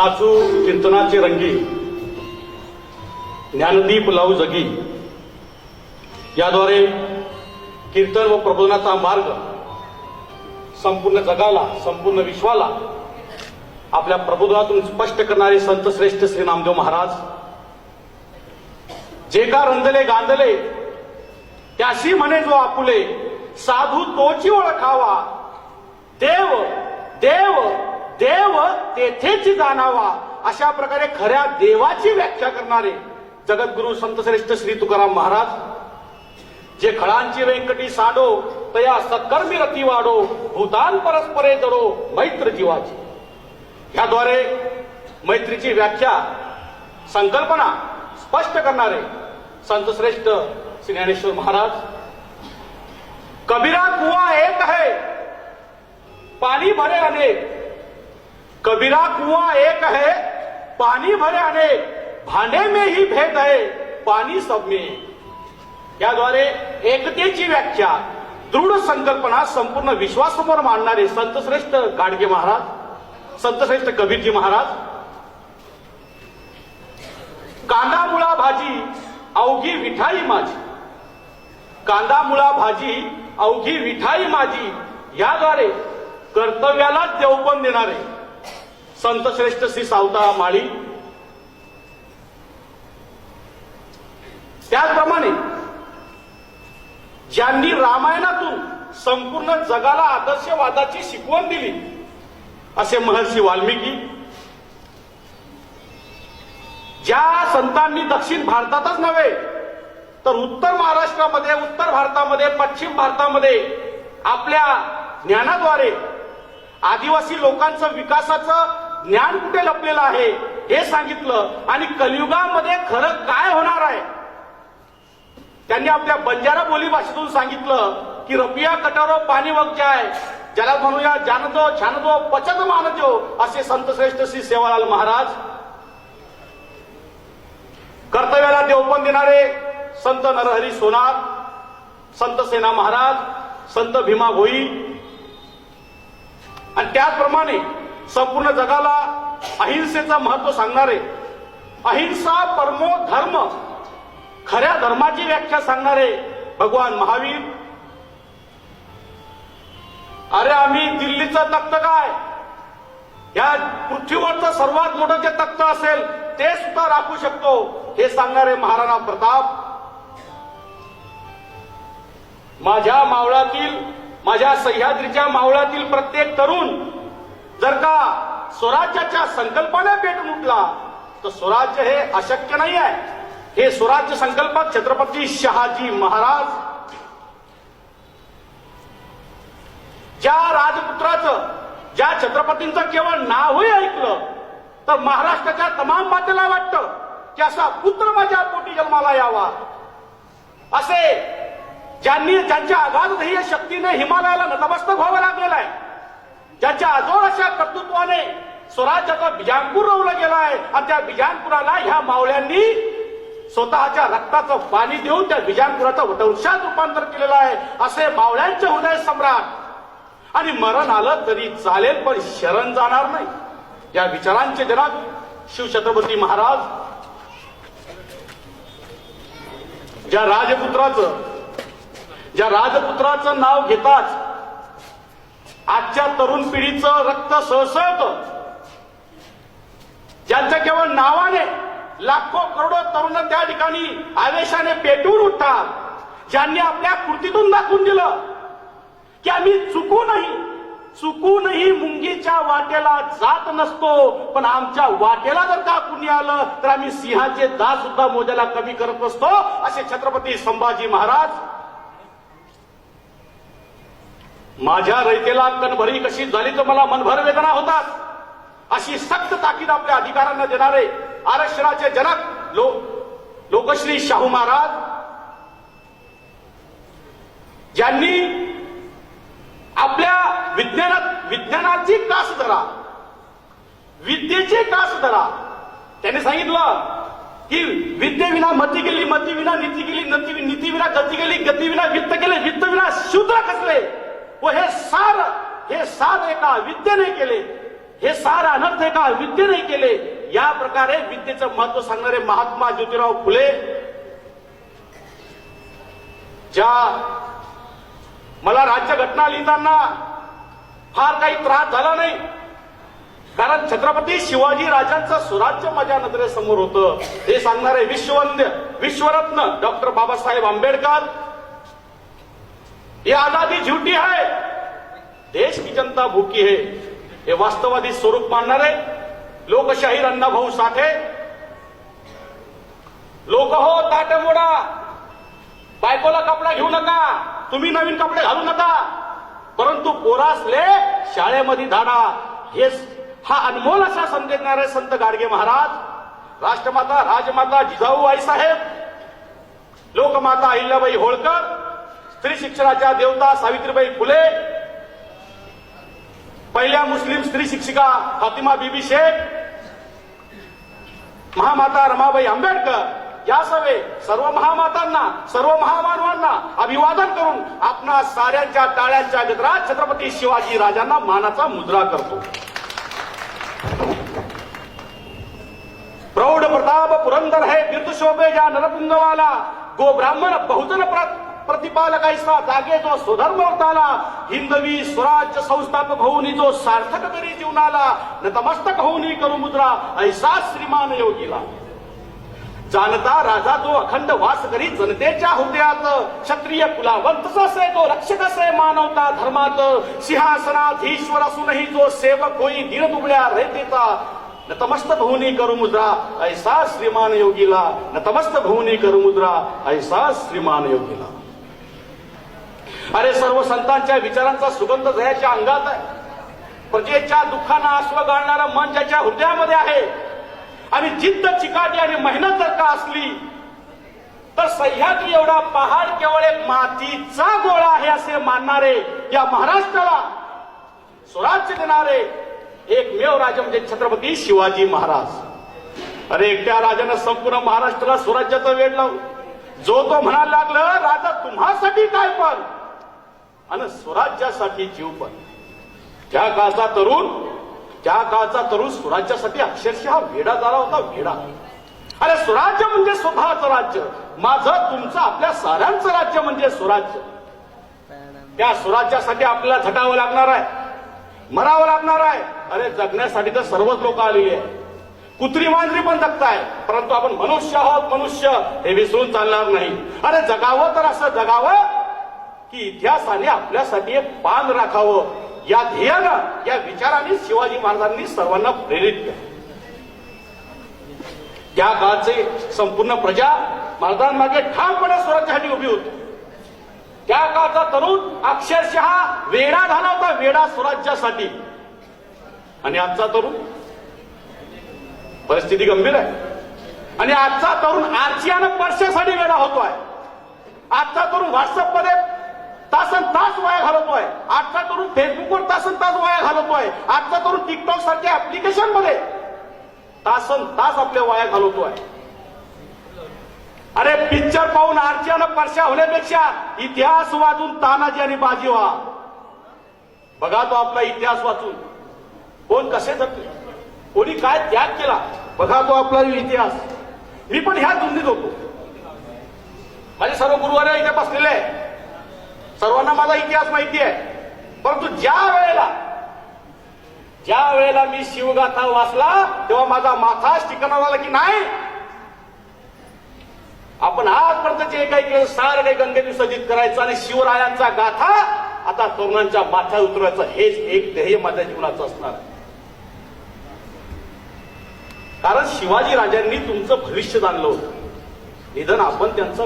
नाचू कीर्तनाचे रंगी ज्ञानदीप लावू जगी. याद्वारे कीर्तन व प्रबोधनाचा मार्ग संपूर्ण जगाला संपूर्ण विश्वाला आपल्या प्रबोधनातून स्पष्ट करणारे संत श्रेष्ठ श्री नामदेव महाराज. जे का रंजले गांधले त्याशी म्हणे जो आपुले साधू तोची ओळखावा. देव देव देव तेथेच जाणावा. अशा प्रकारे खऱ्या देवाची व्याख्या करणारे जगद्गुरु संतश्रेष्ठ श्री तुकाराम महाराज जे खळांची व्यंकटी साडो तया सत्कर्मी रती वाढो भूतान परस्परे जडो मैत्र जीवाची. ह्याद्वारे मैत्रीची व्याख्या संकल्पना स्पष्ट करणारे संतश्रेष्ठ श्री ज्ञानेश्वर महाराज कबीरा कुआ एक है पाणी भरे अनेक कबीरा कुआ एक है पानी भरे अनेक भांडे में ही भेद है पाणी सब याद्वारे एकतेची व्याख्या दृढ संकल्पना संपूर्ण विश्वासमोर मांडणारे संतश्रेष्ठ गाडगे महाराज संतश्रेष्ठ कबीरजी महाराज कांदा मुळा भाजी अवघी विठाई माझी कांदा मुळा भाजी अवघी विठाई माझी याद्वारे कर्तव्यालाच देवपण देणारे संतश्रेष्ठ श्री सावता माळी. त्याचप्रमाणे ज्यांनी रामायणातून संपूर्ण जगाला आदर्शवादाची शिकवण दिली असे महर्षी वाल्मिकी ज्या संतांनी दक्षिण भारतातच नव्हे तर उत्तर महाराष्ट्रामध्ये उत्तर भारतामध्ये पश्चिम भारतामध्ये आपल्या ज्ञानाद्वारे आदिवासी लोकांचं विकासाचं ज्ञान कुठे लपलेलं आहे हे सांगितलं आणि कलियुगामध्ये खरं काय होणार आहे? त्यांनी आपल्या बंजारा बोली भाषेतून सांगितलं की रपिया कटारो पाणी वग ज्याला म्हणूया जानतो छानतो पचत मानतो असे संत श्रेष्ठ श्री सेवालाल महाराज. कर्तव्याला देवपण देणारे संत नरहरी सोनार संत सेना महाराज संत भीमा भोई. आणि त्याचप्रमाणे संपूर्ण जगाला अहिंसेचं महत्त्व सांगणारे अहिंसा परमो धर्म खऱ्या धर्माची व्याख्या सांगणारे भगवान महावीर. अरे आम्ही दिल्लीचं तख्त काय? या पृथ्वीवरचं सर्वात मोठं जे तख्त असेल ते सुद्धा राखू शकतो हे सांगणारे महाराणा प्रताप. माझ्या मावळातील माझ्या सह्याद्रीच्या मावळातील प्रत्येक तरुण जर का स्वराज्याच्या संकल्पाने पेटून उठला तर स्वराज्य हे अशक्य नाही आहे. हे स्वराज्य संकल्पात छत्रपती शहाजी महाराज ज्या राजपुत्राचं ज्या छत्रपतींचं केवळ नावही ऐकलं तर महाराष्ट्राच्या तमाम मातेला वाटतं की असा पुत्र माझ्या पोटी जन्माला यावा. असे ज्यांनी ज्यांच्या अगाध ध्येय शक्तीने हिमालयाला नतमस्तक व्हावं लागलेलं आहे ज्याच्या अजोड अशा कर्तृत्वाने स्वराज्याचा बिजानपूर रोवला गेला आहे आणि त्या बिजानपुराला ह्या मावळ्यांनी स्वतःच्या रक्ताचं पाणी देऊन त्या बिजानपुराचं वटवंशात रूपांतर केलेलं आहे. असे मावळ्यांचे हृदय सम्राट. आणि मरण आलं तरी चालेल पण शरण जाणार नाही. या विचारांचे जनक शिवछत्रपती महाराज ज्या राजपुत्राचं ज्या राजपुत्राचं नाव घेताच आजच्या तरुण पिढीचं रक्त सळसळत. ज्यांच्या केवळ नावाने लाखो करोडो तरुण त्या ठिकाणी आवेशाने पेटून उठतात. ज्यांनी आपल्या कृतीतून दाखवून दिलं की आम्ही चुकूनही चुकूनही मुंगीच्या वाटेला जात नसतो. पण आमच्या वाटेला जर का कुणी आलं तर आम्ही सिंहाचे दास सुद्धा मोजायला कमी करत नसतो असे छत्रपती संभाजी महाराज माझ्या रयतेला कणभरी कशी झाली तर मला मनभर वेदना होतात. अशी सक्त ताकीद आपल्या अधिकाऱ्यांना देणारे आरक्षणाचे जनक लो लोकश्री शाहू महाराज ज्यांनी आपल्या विज्ञानात विज्ञानाची कास धरा विद्येची कास धरा. त्यांनी सांगितलं की विद्येविना मती गेली मतीविना नीती गेली नती गती गेली गतीविना वित्त गेले वित्तविना शूद्र कसले? व हे सार हे सार एका विद्येने केले हे सार अनर्थ एका विद्येने केले या प्रकारे विद्येचं महत्त्व सांगणारे महात्मा ज्योतिराव फुले ज्या मला राज्यघटना लिहिताना फार काही त्रास झाला नाही. कारण छत्रपती शिवाजी राजांचं स्वराज्य माझ्या नजरेसमोर होतं. हे सांगणारे विश्ववंद्य विश्वरत्न डॉक्टर बाबासाहेब आंबेडकर ये आजादी झूठी है। देश की जनता भूखी है। हे वास्तवादी स्वरूप मानणारे लोकशाहीर अण्णाभाऊ साठे। लोक हो ताटे मोडा। बायकोला कपडा घेऊ नका। तुम्ही नवीन कपडे घालू नका। परंतु पोरासले शाळेमध्ये धाडा। हे हा अनमोल असा संदेश देणारे संत गाडगे महाराज राष्ट्रमाता राजमाता जिजाऊ आईसाहेब लोकमाता अहिल्याबाई होळकर स्त्री शिक्षणाच्या देवता सावित्रीबाई फुले पहिल्या मुस्लिम स्त्री शिक्षिका फातिमा बीबी शेख महामाता रमाबाई आंबेडकर या सवे सर्व महामातांना सर्व महामानवांना अभिवादन करून आपणा साऱ्यांच्या टाळ्यांच्या गजरात छत्रपती शिवाजी राजांना मानाचा मुद्रा करतो. प्रौढ प्रताप पुरंदर हे बिरद शोभे ज्या नरपुंगवाला गो ब्राह्मण बहुजन प्रतिपालक ऐसा जागे जो सुधर्म होताला. हिंदवी स्वराज्य संस्थापक होऊनी जो सार्थक करी जीवनाला नतमस्तक होऊनी करू मुद्रा ऐसा श्रीमान योगीला. जानता राजा तो अखंड वास करी जनतेच्या हृदयात क्षत्रिय कुलावंत असे तो रक्षक असे मानवता धर्मात सिंहासनाधीश्वर असूनही जो सेवक होई दीन दुबळ्या रेतेचा नतमस्त भवनी करू मुद्रा ऐसा श्रीमान योगीला. नतमस्त भवनी करू मुद्रा ऐसा श्रीमान योगीला. अरे सर्व संतांच्या विचारांचा सुगंध जयाच्या अंगात आहे. प्रजेच्या दुःखांना आश्व गाळणारं मन ज्याच्या हृदयामध्ये आहे आणि जिद्द चिकाटी आणि मेहनत जर का असली तर सह्याद्री एवढा पहाड केवळ एक मातीचा गोळा आहे असे मानणारे या महाराष्ट्राला स्वराज्य देणारे एकमेव राजा म्हणजे छत्रपती शिवाजी महाराज. अरे एकट्या राजानं संपूर्ण महाराष्ट्राला स्वराज्याचा वेळ लावू जो तो म्हणायला लागलं राजा तुम्हासाठी काय पण आणि स्वराज्यासाठी जीव पण. त्या काळचा तरुण त्या काळचा तरुण स्वराज्यासाठी अक्षरशः वेडा झाला होता वेडा. अरे स्वराज्य म्हणजे स्वतःचं राज्य. माझं तुमचं आपल्या साऱ्यांचं राज्य म्हणजे स्वराज्य. त्या स्वराज्यासाठी आपल्याला झटावं लागणार आहे. मरावं लागणार आहे. अरे जगण्यासाठी तर सर्वच लोक आलेली आहे कुत्री मांजरी पण जगताय. परंतु आपण मनुष्य आहोत मनुष्य हे विसरून चालणार नाही. अरे जगावं तर असं जगावं की इतिहासाने आपल्यासाठी एक पान राखावं. या ध्येयानं या विचाराने शिवाजी महाराजांनी सर्वांना प्रेरित केलं. त्या काळचे संपूर्ण प्रजा महाराजांमागे ठामपणे स्वराज्यासाठी उभी होती. त्या काळचा तरुण अक्षरशः वेडा झाला होता वेडा स्वराज्यासाठी. आणि आजचा तरुण? परिस्थिती गंभीर आहे. आणि आजचा तरुण आर्चियानं परशासाठी वेडा होतोय. आजचा तरुण व्हॉट्सअपमध्ये तासन तास वाया घालवतोय. आजचा तरुण फेसबुकवर तासन तास वाया घालवतोय. आजचा तरुण टिकटॉक सारख्या ऍप्लिकेशनमध्ये तासन तास आपल्या वाया घालवतोय. अरे पिक्चर पाहून आर्च्यानं परशा होण्यापेक्षा इतिहास वाचून तानाजी आणि बाजी व्हा बघा तो आपला इतिहास वाचून. कोण कसे जगले कोणी काय त्याग केला? बघा तो आपला इतिहास. मी पण ह्या धुंदीत होतो. माझे सर्व गुरुवार इथे बसलेले आहे सर्वांना माझा इतिहास माहिती आहे परंतु ज्या वेळेला ज्या वेळेला मी शिवगाथा वाचला तेव्हा माझा माथाच ठिकाणा झाला की नाही? आपण आजपर्यंत जे काही केलं सारं काही गंगे विसर्जित करायचं आणि शिवरायांचा गाथा आता तरुणांच्या माथ्यात उतरवायचं हेच एक ध्येय माझ्या जीवनाचं असणार. कारण शिवाजी राजांनी तुमचं भविष्य जाणलं होतं. निधन आपण त्यांचा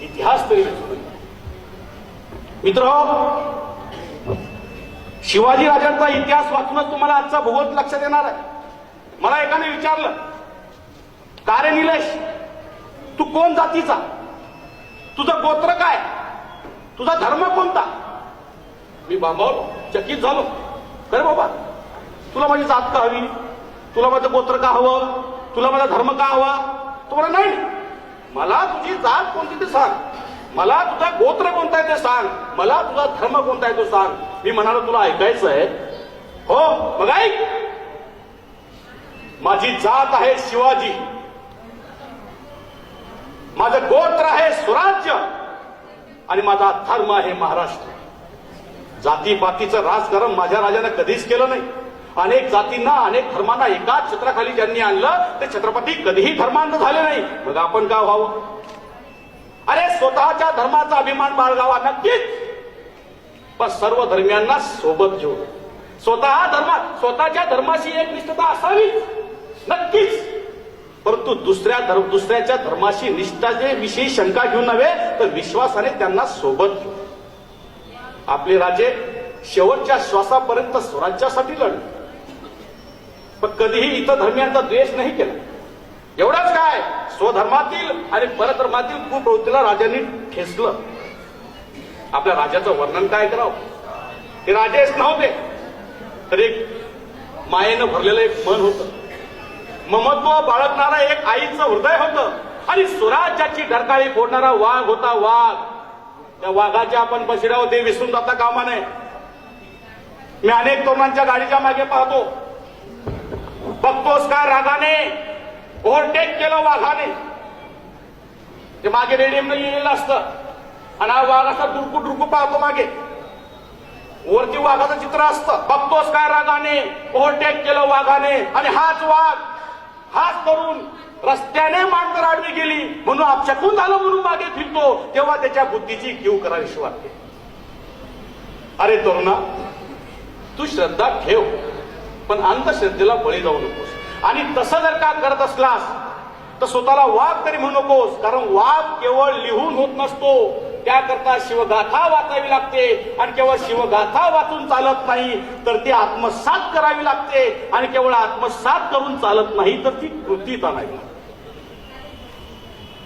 इतिहास तरी विसरू मित्र शिवाजी राजांचा इतिहास वाचूनच तुम्हाला आजचा भूगोल लक्षात येणार आहे. मला एकाने विचारलं का रे निलेश तू कोण जातीचा? तुझं गोत्र काय? तुझा धर्म कोणता? मी बांबावलो चकित झालो. खरे बाबा तुला माझी जात का हवी? तुला माझं गोत्र का हवं? तुला माझा धर्म का हवा? तुम्हाला नाही. मला तुझी जात कोणती ते सांग. मला तुझा गोत्र कोणता आहे ते सांग. मला तुझा धर्म कोणता आहे तो सांग. मी म्हणालो तुला ऐकायचं आहे. हो मग माझी जात आहे शिवाजी. माझं गोत्र आहे स्वराज्य. आणि माझा धर्म आहे महाराष्ट्र. जातीपातीचं राजकारण माझ्या राजानं कधीच केलं नाही. अनेक जातींना अनेक धर्मांना एकाच छत्राखाली ज्यांनी आणलं ते छत्रपती कधीही धर्मांत झाले नाही. मग आपण का व्हावं? अरे स्वतःच्या धर्माचा अभिमान बाळगावा नक्कीच. पण सर्व धर्मियांना सोबत घेऊ स्वतः धर्मात स्वतःच्या धर्माशी एक निष्ठता असावी. नक्कीच. परंतु दुसऱ्या धर्म दुसऱ्याच्या धर्माशी निष्ठाचे विषयी शंका घेऊन नव्हे तर विश्वासाने त्यांना सोबत घेऊ. आपले राजे शेवटच्या श्वासापर्यंत स्वराज्यासाठी लढले. पण कधीही इतर धर्मियांचा द्वेष नाही केला. एवढंच काय? स्वधर्मातील आणि परधर्मातील कुप्रवृत्तीला राजांनी ठेसलं आपल्या राजाचं वर्णन काय करावं? ते राजेच नव्हते हो तर एक मायेनं भरलेलं एक मन होतं. ममत्व बाळगणारा एक आईचं हृदय होतं. आणि स्वराज्याची ढरकाळी फोडणारा वाघ होता वाघ. त्या वाघाच्या आपण बशिराव ते विसरून जाता कामा नये. मी अनेक तरुणांच्या गाडीच्या मागे पाहतो. बघतोस काय रागाने? ओव्हरटेक केलं वाघाने. ते मागे रेडियमने लिहिलेलं असतं. आणि हा वाघ असा डुरकू डुरकू पाहतो मागे. वरती वाघाचं चित्र असतं. बघतोस काय रागाने? ओव्हरटेक केलं वाघाने. आणि हाच वाघ. हाच तरुण रस्त्याने मांजर आडवी गेली. म्हणून आपशकून झालं म्हणून मागे फिरतो. तेव्हा त्याच्या बुद्धीची किव करावीशी वाटते. अरे तरुणा तू श्रद्धा ठेव. पण अंधश्रद्धेला बळी जाऊ नकोस. आणि तसं जर का करत असलास तर स्वतःला वाघ तरी म्हणू नकोस कारण वाघ केवळ लिहून होत नसतो. त्याकरता शिवगाथा वाचावी लागते आणि केवळ शिवगाथा वाचून चालत नाही तर ती आत्मसात करावी लागते. आणि केवळ आत्मसात करून चालत नाही तर ती कृतीत आणावी लागते